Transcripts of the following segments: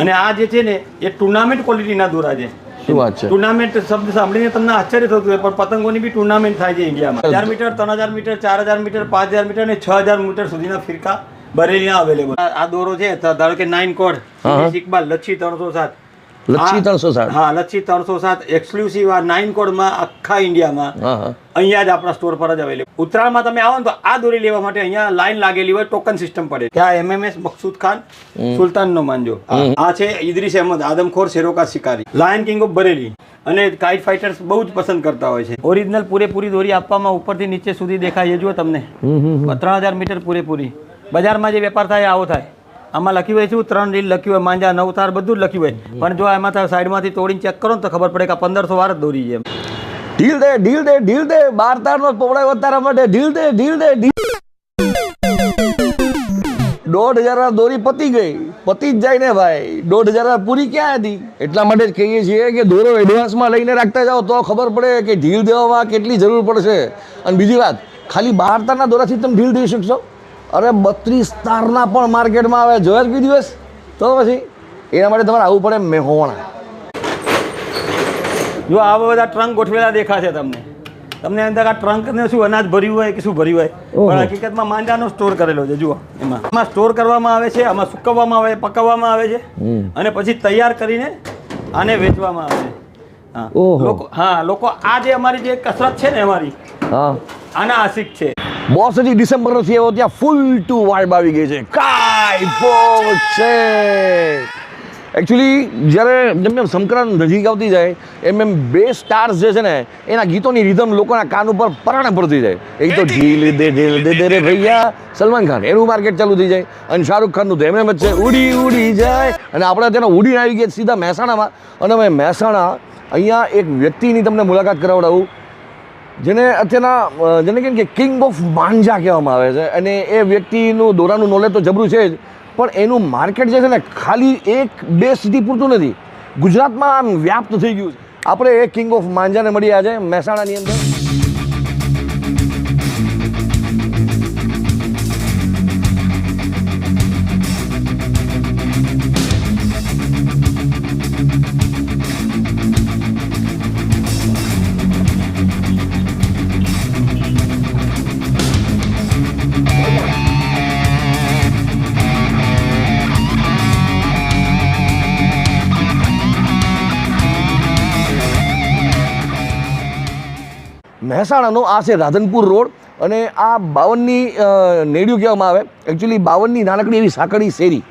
અને આ જે છે ને એ ટુર્નામેન્ટ ક્વોલિટીના દોરા છે. શું વાત છે? ટુર્નામેન્ટ શબ્દ સાંભળીને તમને આશ્ચર્ય થતું હોય પણ પતંગોની બી ટુર્નામેન્ટ થાય છે ઇન્ડિયામાં હજાર મીટર ત્રણ હજાર મીટર ચાર હજાર મીટર પાંચ હજાર મીટર અને છ હજાર મીટર સુધીના ફિરકા બરેલીના અવેલેબલ આ દોરો છે ધારો કે નાઇન કોડ ઇકબાલ લચ્છી ત્રણસો સાત. લચ્છી ત્રણસો સાત. હા લચ્છી ત્રણસો સાત. એક્સક્લુસિવ આ નાઇન કોડમાં આખા ઇન્ડિયામાં હા હા. અહીંયા જ આપણા સ્ટોર પર જ અવેલેબલ ઉત્તરાયણમાં તમે આવો ને તો આ દોરી લેવા માટે અહીંયા લાઈન લાગેલી હોય ટોકન સિસ્ટમ પડે. કે એમએમએસ મકસૂદ ખાન સુલતાન માનજો આ છે ઇદ્રીસ અહેમદ આદમખોર શેરોકા શિકારી. લાયન કિંગ ઓફ બરેલી અને કાઇટ ફાઇટર્સ બહુ જ પસંદ કરતા હોય છે. ઓરિજિનલ પૂરેપૂરી દોરી આપવામાં ઉપરથી નીચે સુધી દેખાય. એ જુઓ તમને. ત્રણ હજાર મીટર પૂરેપૂરી. બજારમાં જે વેપાર થાય આવો થાય. આમાં લખ્યું હોય શું? ત્રણ રીલ લખ્યું હોય, માંજા નવ તાર બધું જ લખ્યું હોય. પણ જો એમાં તમે સાઈડમાંથી તોડીને ચેક કરો ને તો ખબર પડે કે પંદરસો વાર દોરી છે ઢીલ દે ઢીલ દે ઢીલ દે બાર તારનો પોવડાય વધારા માટે ઢીલ દે ઢીલ દે દોઢ હજાર દોરી પતી ગઈ, પતી જ જાય ને ભાઈ. દોઢ હજાર પૂરી ક્યાં હતી? એટલા માટે જ કહીએ છીએ કે દોરો એડવાન્સમાં લઈને રાખતા જાઓ તો ખબર પડે કે ઢીલ દેવામાં કેટલી જરૂર પડશે. અને બીજી વાત, ખાલી બાર તારના દોરાથી તમે ઢીલ દઈ શકશો? અરે બત્રીસ તારના પણ માર્કેટમાં આવે જોયા જ કોઈ દિવસ? તો પછી એના માટે તમારે આવવું પડે મેહોણા. જો આવા બધા ટ્રંક ગોઠવેલા દેખાશે તમને. તમને અંદર આ ટ્રંક ને શું અનાજ ભર્યું હોય કે શું ભર્યું હોય? પણ હકીકતમાં માંજાનો સ્ટોર કરેલો છે જુઓ. એમાં. એમાં સ્ટોર કરવામાં આવે છે આમાં સુકવવામાં આવે પકવવામાં આવે છે. અને પછી તૈયાર કરીને આને વેચવામાં આવે છે. હા. લોકો હા લોકો આ જે અમારી જે કસરત છે ને અમારી આના આશિક છે. બોસ હજી ડિસેમ્બર નથી આવ્યો ત્યાં ફૂલ ટુ વાઇબ આવી ગઈ છે. કાય છે. એકચ્યુઅલી જ્યારે જેમ જેમ સંક્રાંત નજીક આવતી જાય, એમ એમ બે સ્ટાર્સ જે છે ને, એના ગીતોની રિધમ લોકોના કાન ઉપર પરાણે પડતી જાય. એક તો ઢીલ દે ઢીલ દે દે રે ભૈયા, સલમાન ખાન, એનું માર્કેટ ચાલુ થઈ જાય. અને શાહરૂખ ખાનનું તો એમને છે, ઉડી ઉડી જાય. અને આપણે તેનો ઉડીને આવી ગયા સીધા મહેસાણામાં. અને અમે મહેસાણા અહીંયા એક વ્યક્તિની તમને મુલાકાત કરાવડાવું. જેને અત્યારના જેને કેમ કે કિંગ ઓફ માંજા કહેવામાં આવે છે. અને એ વ્યક્તિનું દોરાનું નોલેજ તો જબરું છે જ. પણ એનું માર્કેટ જે છે ને, ખાલી એક બે સિટી પૂરતું નથી. ગુજરાતમાં આમ વ્યાપ્ત થઈ ગયું છે. આપણે એ કિંગ ઓફ માંજાને મળી છે મહેસાણાની અંદર. મહેસાણાનો આ છે રાધનપુર રોડ અને આ બાવનની નેડિયું કહેવામાં આવે. એકચ્યુઅલી બાવનની નાનકડી એવી સાંકડી શેરી.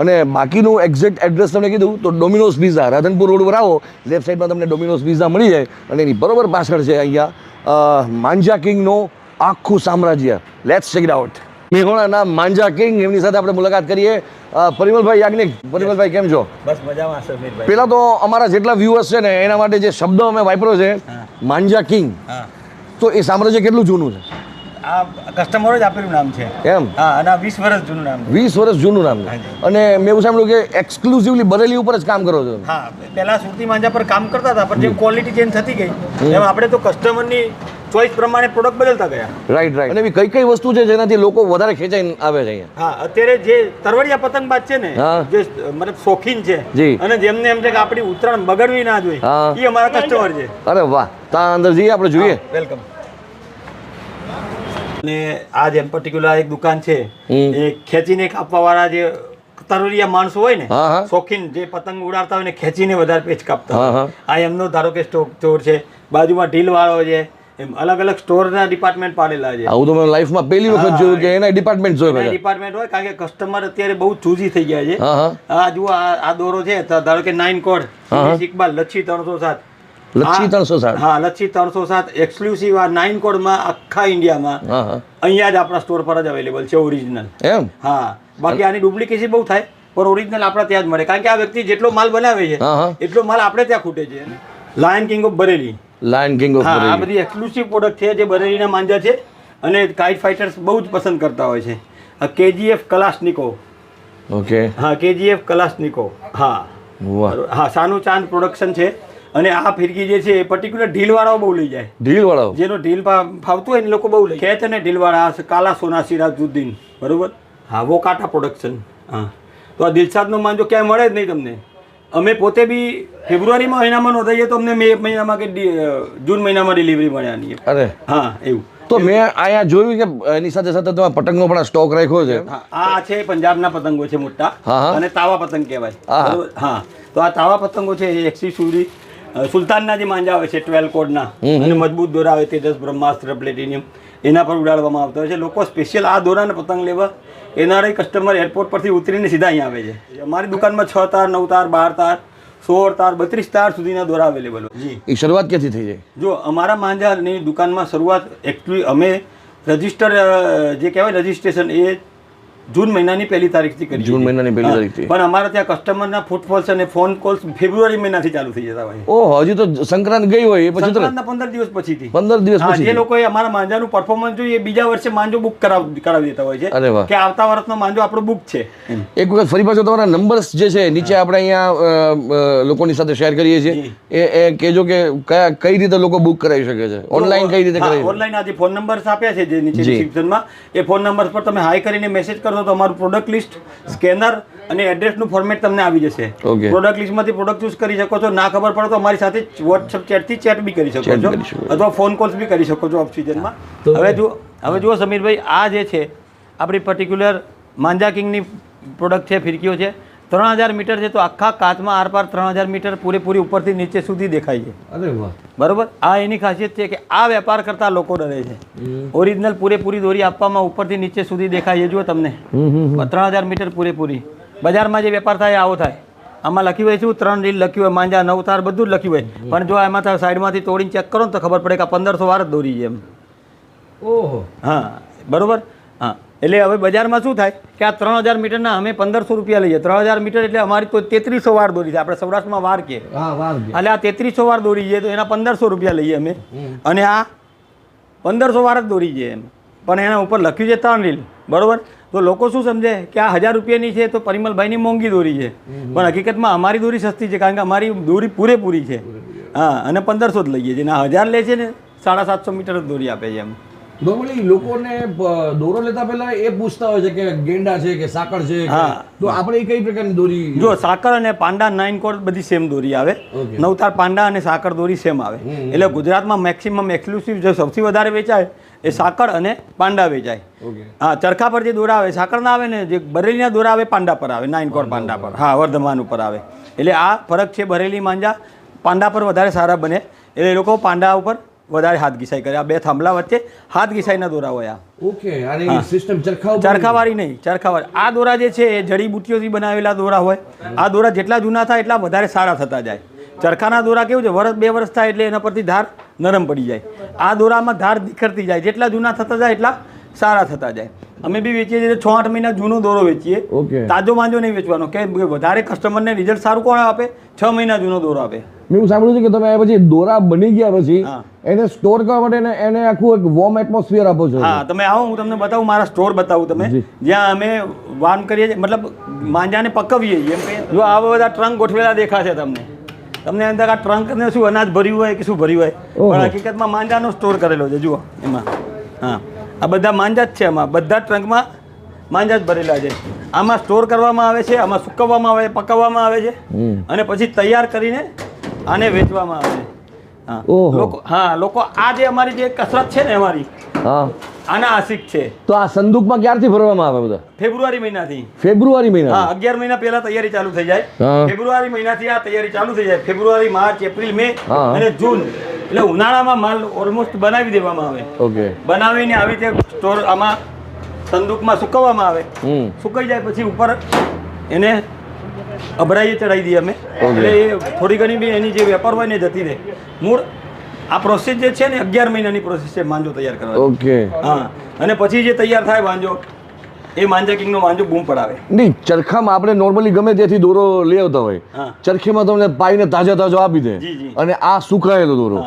અને બાકીનું એક્ઝેક્ટ એડ્રેસ તમને કીધું તો ડોમિનોઝ પિઝા રાધનપુર રોડ પર આવો લેફ્ટ સાઈડમાં તમને ડોમિનોઝ પિઝા મળી જાય અને એની બરોબર પાછળ છે અહીંયા માંજા કિંગનો આખું સામ્રાજ્ય. લેટ્સ ચેક આઉટ મેઘોણાના માંજા કિંગ એમની સાથે આપણે મુલાકાત કરીએ. પરિમલભાઈ યાજ્ઞિક પરિમલભાઈ કેમ છો? બસ મજામાં સમીરભાઈ. પેલા તો અમારા જેટલા વ્યુઅર્સ છે ને એના માટે જે શબ્દો અમે વાપર્યો છે માંજા કિંગ. હા. તો એ સામ્રાજ્ય કેટલું જૂનું છે? આ કસ્ટમરો જ આપેલું નામ છે. એમ? હા અને વીસ વર્ષ જૂનું નામ વીસ વર્ષ જૂનું નામ છે. અને મેં એવું સાંભળ્યું કે એક્સક્લુઝિવલી બરેલી ઉપર જ કામ કરો છો? હા પહેલા સુરતી માંજા પર કામ કરતા હતા પણ જે ક્વોલિટી ચેન્જ થતી ગઈ એમ આપણે તો કસ્ટમરની ચોઈસ પ્રમાણે પ્રોડક્ટ બદલતા ગયા. રાઈટ રાઈટ અને એવી કઈ કઈ વસ્તુ છે જેનાથી લોકો વધારે ખેંચાઈને આવે છે હા અત્યારે જે તરવડિયા પતંગબાજ છે ને જે મતલબ શોખીન છે. અને જેમને એમ છે કે આપણી ઉત્તરાયણ બગડવી ના જોઈએ એ અમારા કસ્ટમર છે. અરે વાહ. ત્યાં અંદર જઈએ આપણે જોઈએ. વેલકમ અને આ જેમ પર્ટિક્યુલર એક દુકાન છે એ ખેંચીને કાપવા વાળા જે તરુરિયા માણસો હોય ને. શોખીન જે પતંગ ઉડાડતા હોય ને ખેંચીને વધારે પેચ કાપતા આ એમનો ધારો કે સ્ટોક સ્ટોર છે બાજુમાં ઢીલ વાળો છે એમ અલગ અલગ સ્ટોરના ડિપાર્ટમેન્ટ પાડેલા છે. આવું તો મેં લાઈફમાં પહેલી વખત જોયું કે એના ડિપાર્ટમેન્ટ જોયું ડિપાર્ટમેન્ટ હોય કારણ કે કસ્ટમર અત્યારે બહુ ચૂઝી થઈ ગયા છે. આ જુઓ આ આ દોરો છે ધારો કે નાઇન કોડ ઇકબાલ લચ્છી ત્રણસો સાત. લચ્છી ત્રણસો સાત. હા લચ્છી ત્રણસો સાત. એક્સક્લુસિવ આ નાઇન કોડમાં આખા ઇન્ડિયામાં અહીંયા જ આપણા સ્ટોર પર જ અવેલેબલ છે ઓરિજિનલ એમ? હા. બાકી આની ડુપ્લિકેસી બહુ થાય પણ ઓરિજિનલ આપણા ત્યાં જ મળે. કારણ કે આ વ્યક્તિ જેટલો માલ બનાવે છે એટલો માલ આપણે ત્યાં ખૂટે છે. Lion king of Bareilly lion king of આ બધી એક્સક્લુસિવ પ્રોડક્ટ છે જે બરેલીના માંજા છે અને કાઇટ ફાઇટર્સ બહુ જ પસંદ કરતા હોય છે. આ કેજીએફ કલાસનિકો ઓકે હા કેજીએફ કલાસનિકો હા. હા સાનુ ચાંદ પ્રોડક્શન છે. અને આ ફિરકી જે છે એ પર્ટિક્યુલર ઢીલવાળાઓ બહુ લઈ જાય. ઢીલવાળાઓ? જેનો ઢીલ ફાવતું હોય ને એ લોકો બહુ લઈ ખેત અને ઢીલવાળા કાલા સોના સિરાજુદ્દીન બરોબર? હા વોકાટા પ્રોડક્શન હા. તો આ દિલસાદનો માંજો ક્યાંય મળે જ નહીં તમને. અમે પોતે બી ફેબ્રુઆરી મહિનામાં નોંધાઈએ તો અમને મે મહિનામાં કે જૂન મહિનામાં ડિલિવરી મળ્યાની અરે. હા એવું. તો મેં અહીંયા જોયું કે એની સાથે સાથે તમે પતંગનો પણ સ્ટોક રાખ્યો છે. આ છે પંજાબના પતંગો છે મોટા. અને તાવા પતંગ કહેવાય. હા, તો આ તાવા પતંગો છે એ એકસી અ, સુલતાનના જે માંજા આવે છે ટ્વેલ્વ કોડના અને મજબૂત દોરા આવે તેજસ બ્રહ્માસ્ત્ર પ્લેટિનિયમ એના પર ઉડાડવામાં આવતા હોય છે. લોકો સ્પેશિયલ આ દોરાને પતંગ લેવા એનઆરઆઈ કસ્ટમર એરપોર્ટ પરથી ઉતરીને સીધા અહીંયા આવે છે. અમારી દુકાનમાં છ તાર નવ તાર બાર તાર સોળ તાર બત્રીસ તાર સુધીના દોરા અવેલેબલ હોય. જી. એ શરૂઆત ક્યાંથી થઈ જાય? જો અમારા માંજાની દુકાનમાં શરૂઆત એકચ્યુઅલી અમે રજિસ્ટર જે કહેવાય રજિસ્ટ્રેશન એ જૂન મહિનાની પહેલી તારીખથી કરી જૂન મહિનાની પહેલી તારીખથી. પણ અમારા ત્યાં કસ્ટમરના ફૂટફોલ્સ અને ફોન કોલ્સ ફેબ્રુઆરી મહિનાથી ચાલુ થઈ જતા હોય. ઓહો હજી તો સંક્રાંત ગઈ હોય એ પછી સંક્રાંતના પંદર દિવસ પછીથી પંદર દિવસ પછી જે લોકોએ અમારા માંજાનું પરફોર્મન્સ જોઈએ એ બીજા વર્ષે માંજો બુક કરાવી કરાવી દેતા હોય. છે. કે આવતા વર્ષનો માંજો આપણો બુક છે. એક વખત ફરી પાછો તમારા નંબર્સ જે છે નીચે આપણે અહીંયા લોકોની સાથે શેર કરીએ છીએ. એ કહેજો કે કયા કઈ રીતે લોકો બુક કરાવી શકે છે? ઓનલાઈન કઈ રીતે કરાવી ઓનલાઈન આજે ફોન નંબર્સ આપ્યા છે જે નીચે ડિસ્ક્રિપ્શનમાં એ ફોન નંબર પર તમે હાઈ કરીને મેસેજ કરશો તો અમારું પ્રોડક્ટ લિસ્ટ સ્કેનર અને એડ્રેસનું ફોર્મેટ તમને આવી જશે. પ્રોડક્ટ લિસ્ટમાંથી પ્રોડક્ટ ચૂઝ કરી શકો છો. ના ખબર પડે તો અમારી સાથે વોટ્સઅપ ચેટથી ચેટ બી કરી શકો છો. અથવા ફોન કોલ્સ બી કરી શકો છો ઓફ સિઝનમાં હવે જુઓ હવે જુઓ સમીરભાઈ આ જે છે આપણી પર્ટિક્યુલર માંજા કિંગની પ્રોડક્ટ છે ફિરકીઓ છે. ત્રણ હજાર મીટર છે તો આખા કાચમાં આરપાર ત્રણ હજાર મીટર પૂરેપૂરી ઉપરથી નીચે સુધી દેખાય છે. અરે વાહ. બરોબર? આ એની ખાસિયત છે કે આ વેપાર કરતા લોકો ડરે છે. ઓરિજિનલ પૂરેપૂરી દોરી આપવામાં ઉપરથી નીચે સુધી દેખાય છે. જુઓ તમને. ત્રણ હજાર મીટર પૂરેપૂરી. બજારમાં જે વેપાર થાય આવો થાય. આમાં લખ્યું હોય શું? ત્રણ રીલ લખ્યું હોય માંજા નવ તાર બધું જ લખ્યું હોય. પણ જો એમાં સાઈડમાંથી તોડીને ચેક કરો ને તો ખબર પડે કે આ પંદરસો વાર જ દોરી છે એમ. ઓહો. હા બરોબર? હા. એટલે હવે બજારમાં શું થાય કે આ ત્રણ હજાર મીટરના અમે પંદરસો રૂપિયા લઈએ. ત્રણ હજાર મીટર એટલે અમારી તો તેત્રીસો વાર દોરી છે. આપણે સૌરાષ્ટ્રમાં વાર કે. એટલે આ તેત્રીસો વાર દોરી જઈએ તો એના પંદરસો રૂપિયા લઈએ અમે. અને આ પંદરસો વાર જ દોરી છે એમ. પણ એના ઉપર લખ્યું છે ત્રણ રીલ. બરોબર? તો લોકો શું સમજે કે આ હજાર રૂપિયાની છે તો પરિમલભાઈની મોંઘી દોરી છે. પણ હકીકતમાં અમારી દોરી સસ્તી છે કારણ કે અમારી દોરી પૂરેપૂરી છે. હા અને પંદરસો જ લઈએ છીએ. ને હજાર લે છે ને સાડા સાતસો મીટર જ દોરી આપે છે એમ. નોર્મલી લોકોને દોરો લેતા પહેલા એ પૂછતા હોય છે કે ગેંડા છે કે સાકર છે હા. તો આપણે એ કઈ પ્રકારની દોરી જો સાકર અને પાંડા નાઇન કોડ બધી સેમ દોરી આવે. નવતાર પાંડા અને સાકર દોરી સેમ આવે. એટલે ગુજરાતમાં મેક્સિમમ એક્સક્લુસિવ જે સૌથી વધારે વેચાય એ સાકર અને પાંડા વેચાય. હા ચરખા પર જે દોરા આવે સાકર ના આવે ને જે બરેલીના દોરા આવે પાંડા પર આવે નાઇન કોડ પાંડા પર. હા વર્ધમાન ઉપર આવે. એટલે આ ફરક છે બરેલી માંજા. પાંડા પર વધારે સારા બને. એટલે એ લોકો પાંડા ઉપર વધારે હાથ ઘીસાઈ કરે. આ બે થાંભલા વચ્ચે હાથ ઘીસાઈના દોરા હોય આ. ઓકે અને સિસ્ટમ ચરખા ચરખાવાળી? નહીં ચરખાવાળી. આ દોરા જે છે એ જડીબુટ્ટીઓથી બનાવેલા દોરા હોય. આ દોરા જેટલા જૂના થાય એટલા વધારે સારા થતા જાય. ચરખાના દોરા કેવું છે? વર્ષ બે વર્ષ થાય એટલે એના પરથી ધાર નરમ પડી જાય. આ દોરામાં ધાર નિખરતી જાય. જેટલા જૂના થતા જાય એટલા સારા થતા જાય. અમે બી વેચીએ છીએ છ આઠ મહિના જૂનો દોરો વેચીએ. ઓકે. તાજો માંજો નહીં વેચવાનો કે વધારે કસ્ટમરને રિઝલ્ટ સારું કોણ આપે? છ મહિના જૂનો દોરો આપે. મેં એવું સાંભળ્યું છે કે તમે પછી દોરા બની ગયા પછી. એને સ્ટોર કરવા માટે એને- આખું એક વોર્મ એટમોસ્ફિયર આપો છો. હા તમે આવો હું તમને બતાવું મારા સ્ટોર બતાવું તમે. જ્યાં અમે વાર્મ કરીએ છીએ મતલબ માંજાને પકવીએ છીએ જો આવા બધા ટ્રંક ગોઠવેલા દેખાશે તમને. તમને અંદર આ ટ્રંકને શું અનાજ ભર્યું હોય કે શું ભર્યું હોય? પણ હકીકતમાં માંજાનો સ્ટોર કરેલો છે જુઓ એમાં. હા. આ બધા માંજા જ છે આમાં. બધા ટ્રંકમાં માંજા જ ભરેલા છે. આમાં સ્ટોર કરવામાં આવે છે આમાં સુકવવામાં આવે પકવવામાં આવે છે અને પછી તૈયાર કરીને આને વેચવામાં આવે છે. હા. લોકો હા લોકો આ જે અમારી જે કસરત છે ને અમારી આના આશિક છે. તો આ સંદૂકમાં ક્યારથી ભરવામાં આવે બધા? ફેબ્રુઆરી મહિનાથી. ફેબ્રુઆરી મહિના હા અગિયાર મહિના પહેલા તૈયારી ચાલુ થઈ જાય. ફેબ્રુઆરી મહિનાથી આ તૈયારી ચાલુ થઈ જાય. ફેબ્રુઆરી માર્ચ એપ્રિલ મે અને જૂન. એટલે ઉનાળામાં માલ ઓલમોસ્ટ બનાવી દેવામાં આવે. ઓકે. બનાવીને આવી રીતે સ્ટોર આમાં સંદૂકમાં સુકવવામાં આવે. સુકાઈ જાય પછી ઉપર એને અભરાઈએ ચડાવી દઈએ અમે. એટલે એ થોડી ઘણી બી એની જે વેપાર હોય ને જતી રહે. મૂળ આ પ્રોસેસ જે છે ને અગિયાર મહિનાની પ્રોસેસ છે માંજો તૈયાર કરવા. ઓકે. હા. અને પછી જે તૈયાર થાય વાંજો એ માંજા કિંગનો માંજો બૂમ પડાવે. નહીં ચરખામાં આપણે નોર્મલી ગમે ત્યાંથી દોરો લઈ આવતા હોય. ચરખીમાં તમને પાઈને તાજા તાજો આપી દે. અને આ સુકાયેલો દોરો.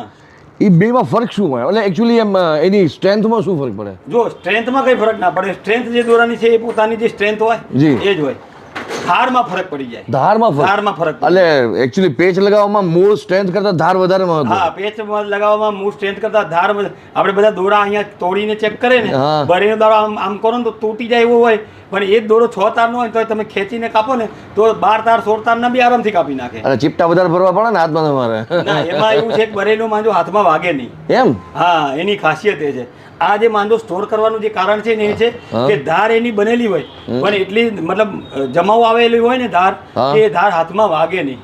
એ બેમાં ફરક શું હોય? એટલે એકચ્યુઅલી એમ એની સ્ટ્રેન્થમાં શું ફરક પડે? જો સ્ટ્રેન્થમાં કઈ ફરક ના પડે. સ્ટ્રેન્થ જે દોરાની છે એ પોતાની જે સ્ટ્રેન્થ હોય એ જ હોય. ધારમાં ફરક પડી જાય. ધારમાં ફરક? ધારમાં ફરક એટલે એકચ્યુઅલી પેચ લગાવવામાં મૂળ સ્ટ્રેન્થ કરતા ધાર વધારે મહત્વ હા પેચ લગાવવામાં મૂળ સ્ટ્રેન્થ કરતા ધાર આપણે બધા દોરા અહીંયા તોડીને ચેક કરે ને હા. બરેનો દોરો આમ આમ કરો ને તો તૂટી જાય એવો હોય. પણ એ દોરો છ તારનો હોય તો તમે ખેંચીને કાપો ને તો બાર તાર સોળ તારના બી આરામથી કાપી નાખે. અને ચીપટા વધારે ભરવા પડે ને હાથમાં તમારે. એમાં એવું છે કે બરેલો માંજો હાથમાં વાગે નહીં. એમ? હા એની ખાસિયત એ છે. આ જે માંદો સ્ટોર કરવાનું જે કારણ છે ને એ છે. કે ધાર એની બનેલી હોય. પણ એટલી મતલબ જમાવ આવેલી હોય ને ધાર એ ધાર હાથમાં વાગે નહીં.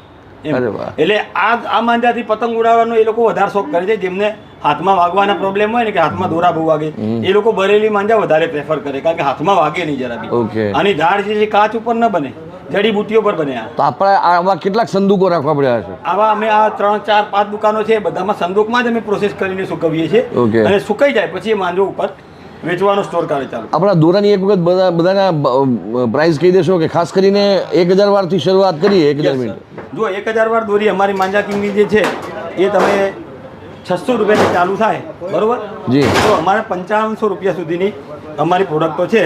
એટલે આ આ માંજાથી પતંગ ઉડાવવાનો એ લોકો વધારે શોખ કરે છે. જેમને હાથમાં વાગવાના પ્રોબ્લેમ હોય ને કે હાથમાં દોરા બહુ વાગે એ લોકો બરેલી માંજા વધારે પ્રેફર કરે કારણ કે હાથમાં વાગે નહીં જરા બી. અને ધાર છે કાચ ઉપર ન બને જડીબુટ્ટીઓ પર બને તો આપણે આવા કેટલાક સંદૂકો રાખવા પડ્યા છે આવા અમે આ ત્રણ ચાર પાંચ દુકાનો છે બધામાં સંદૂકમાં જ અમે પ્રોસેસ કરીને સુકવીએ છીએ. અને સુકાઈ જાય પછી માંજો ઉપર. વેચવાનો સ્ટોર કરે ચાલુ. આપણા દોરાની એક વખત બધા બધાના પ્રાઇસ કહી દેશો કે ખાસ કરીને એક હજાર વારથી શરૂઆત કરીએ એક હજાર મિનિટ જો એક હજાર વાર દોરી અમારી માંજા કિંગની જે છે એ તમે છસો રૂપિયાથી ચાલુ થાય બરોબર? જી. તો અમારે પંચાવનસો રૂપિયા સુધીની અમારી પ્રોડક્ટો છે.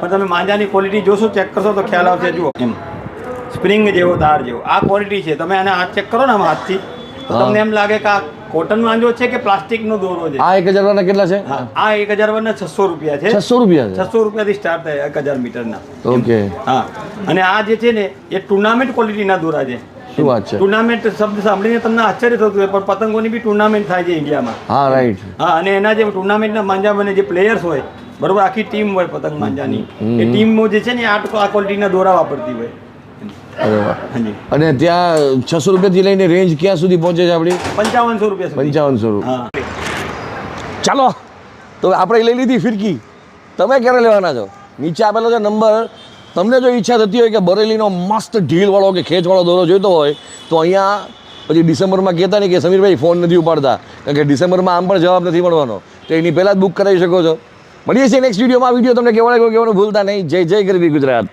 પણ તમે માંજાની ક્વોલિટી જોશો ચેક કરશો તો ખ્યાલ આવશે જુઓ. એમ. સ્પ્રિંગ જેવો તાર જેવો. આ ક્વોલિટી છે. તમે આને હાથ ચેક કરો ને આમ હાથથી તો તમને એમ લાગે કે આ કોટન માંજો છે કે પ્લાસ્ટિક નો દોરો છે? આ એક હજાર વાળા કેટલા છે? આ એક હજાર વાળા છસો રૂપિયા છે. છસો રૂપિયા છસો રૂપિયા રૂપિયાથી સ્ટાર્ટ થાય એક હજાર મીટરના. ઓકે. હા. અને આ જે છે ને એ ટુર્નામેન્ટ ક્વોલિટીના દોરા છે. શું વાત છે? ટુર્નામેન્ટ શબ્દ સાંભળીને તમને આશ્ચર્ય થતું હોય પણ પતંગોની બી ટુર્નામેન્ટ થાય છે ઇન્ડિયામાં હા રાઈટ હા અને એના જે ટુર્નામેન્ટના માંજા બને જે પ્લેયર્સ હોય બરોબર આખી ટીમ હોય પતંગ માંજાની. એ ટીમો જે છે ને આ ક્વોલિટીના દોરા વાપરતી હોય. અરે વાહ. અને ત્યાં છસો રૂપિયાથી લઈને રેન્જ ક્યાં સુધી પહોંચે છે આપણી? પંચાવનસો રૂપિયા પંચાવનસો રૂપિયા ચાલો તો આપણે લઈ લીધી ફિરકી. તમે ક્યારે લેવાના છો? નીચે આપેલો છે નંબર તમને જો ઈચ્છા થતી હોય કે બરેલીનો મસ્ત ઢીલવાળો કે ખેંચવાળો દોરો જોઈતો હોય તો અહીંયા પછી ડિસેમ્બરમાં કહેતા નહીં કે સમીરભાઈ ફોન નથી ઉપાડતા કારણ કે ડિસેમ્બરમાં આમ પણ જવાબ નથી મળવાનો. તો એની પહેલાં જ બુક કરાવી શકો છો. મળીએ છીએ નેક્સ્ટ વિડીયોમાં વીડિયો તમને કેવો લાગ્યો કહેવાનું ભૂલતા નહીં. જય જય ગરીબી ગુજરાત.